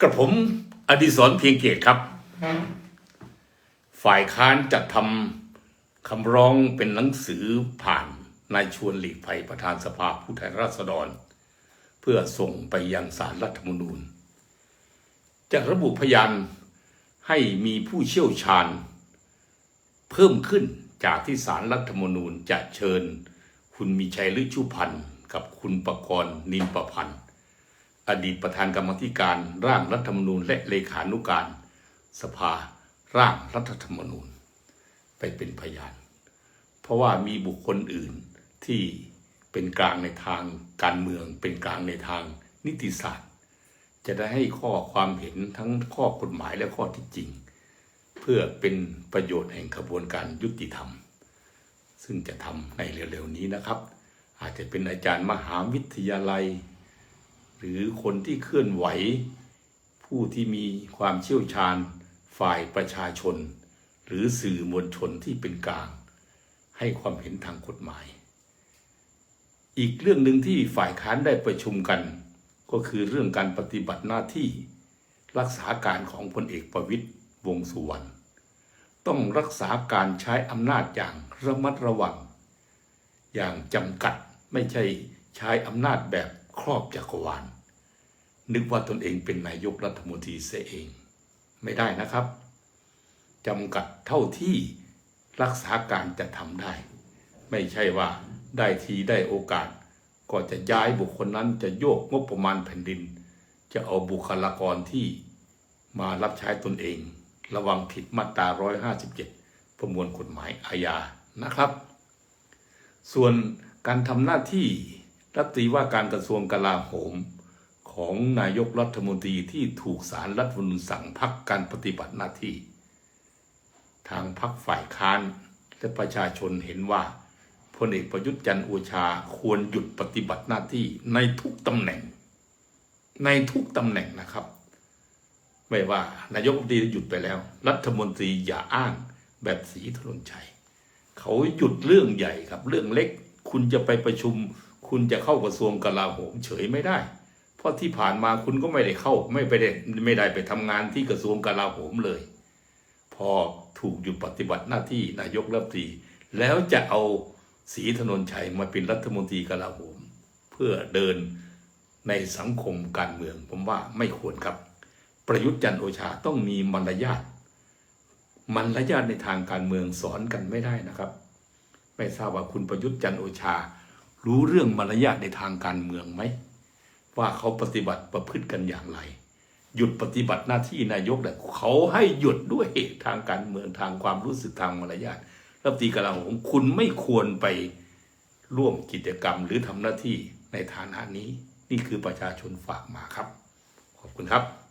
กระผมอดิศรเพียงเกตครับ ฝ่ายค้านจัดทำคำร้องเป็นหนังสือผ่านนายชวนหลีกภัยประธานสภาผู้แทนราษฎร เพื่อส่งไปยังสารรัฐธรรมนูญ จะระบุพยานให้มีผู้เชี่ยวชาญ เพิ่มขึ้นจากที่สารรัฐธรรมนูญจะเชิญ คุณมีชัยฤชุพันธ์กับคุณประกรณ์นินประพันธ์ อดีตประธานกรรมธิการร่างรัฐธรรมนูญ และเลขานุการ สภาร่างรัฐธรรมนูญ ไปเป็นพยาน เพราะว่ามีบุคคลอื่นที่เป็นกลางในทางการเมือง เป็นกลางในทางนิติศาสตร์ จะได้ให้ข้อความเห็นทั้งข้อกฎหมายและข้อที่จริง เพื่อเป็นประโยชน์แห่งกระบวนการยุติธรรม ซึ่งจะทำในเร็วๆนี้นะครับ อาจจะเป็นอาจารย์มหาวิทยาลัย หรือคนที่เคลื่อนไหว ผู้ที่มีความเชี่ยวชาญฝ่ายประชาชน หรือสื่อมวลชนที่เป็นกลาง ให้ความเห็นทางกฎหมาย อีกเรื่องหนึ่งที่ฝ่ายค้านได้ประชุมกัน ก็คือเรื่องการปฏิบัติหน้าที่รักษาการของพลเอกประวิตยวงสุวรรณต้องรักษาการใช้อำนาจอย่างระมัดระวัง อย่างจำกัดไม่ใช่ใช้อำนาจแบบ ครอบจักรวาลนึกว่าตนเองเป็นนายกรัฐมนตรีเสียเอง ไม่ได้นะครับจำกัดเท่าที่รักษาการจะทำได้ ไม่ใช่ว่าได้ทีได้โอกาส ก็จะย้ายบุคคลนั้นจะโยกงบประมาณแผ่นดิน จะเอาบุคลากรที่มารับใช้ตนเอง ระวังผิดมาตรา 157 ประมวลกฎหมายอาญานะครับ ส่วนการทำหน้าที่ รัฐมนตรีว่าการกระทรวงกลาโหม ของนายกรัฐมนตรีที่ถูกสารรัฐมนูญสั่งพักการปฏิบัติหน้าที่ ทางพักฝ่ายค้านและประชาชนเห็นว่าพลเอกประยุทธ์จันทร์โอชาควรหยุดปฏิบัติหน้าที่ในทุกตำแหน่ง ในทุกตำแหน่งนะครับ ไม่ว่านายกรัฐมนตรีหยุดไปแล้ว รัฐมนตรีอย่าอ้างแบบสีถนนชัยเขาหยุดเรื่องใหญ่ครับเรื่องเล็ก คุณจะไปประชุม คุณจะเข้ากระทรวงกลาโหมเฉยไม่ได้ เพราะที่ผ่านมาคุณก็ไม่ได้เข้าไม่ไปได้ไม่ได้ไปทำงานที่กระทรวงกลาโหมเลย พอถูกหยุดปฏิบัติหน้าที่นายกรัฐมนตรี แล้วจะเอาสีถนนชัยมาเป็นรัฐมนตรีกลาโหม เพื่อเดินในสังคมการเมือง ผมว่าไม่ควรครับ ประยุทธ์จันโอชาต้องมีมารยาทมารยาทในทางการเมืองสอนกันไม่ได้นะครับ ไม่ทราบว่าคุณประยุทธ์จันโอชา รู้เรื่องมารยาทในทางการเมืองไหม ว่าเขาปฏิบัติประพฤติกันอย่างไร หยุดปฏิบัติหน้าที่นายกแต่เขาให้หยุดด้วยเหตุทางการเมืองทางความรู้สึกทางมารยาทรัฐมนตรีกลาโหมคุณไม่ควรไปร่วมกิจกรรมหรือทำหน้าที่ในฐานะนี้ นี่คือประชาชนฝากมาครับ ขอบคุณครับ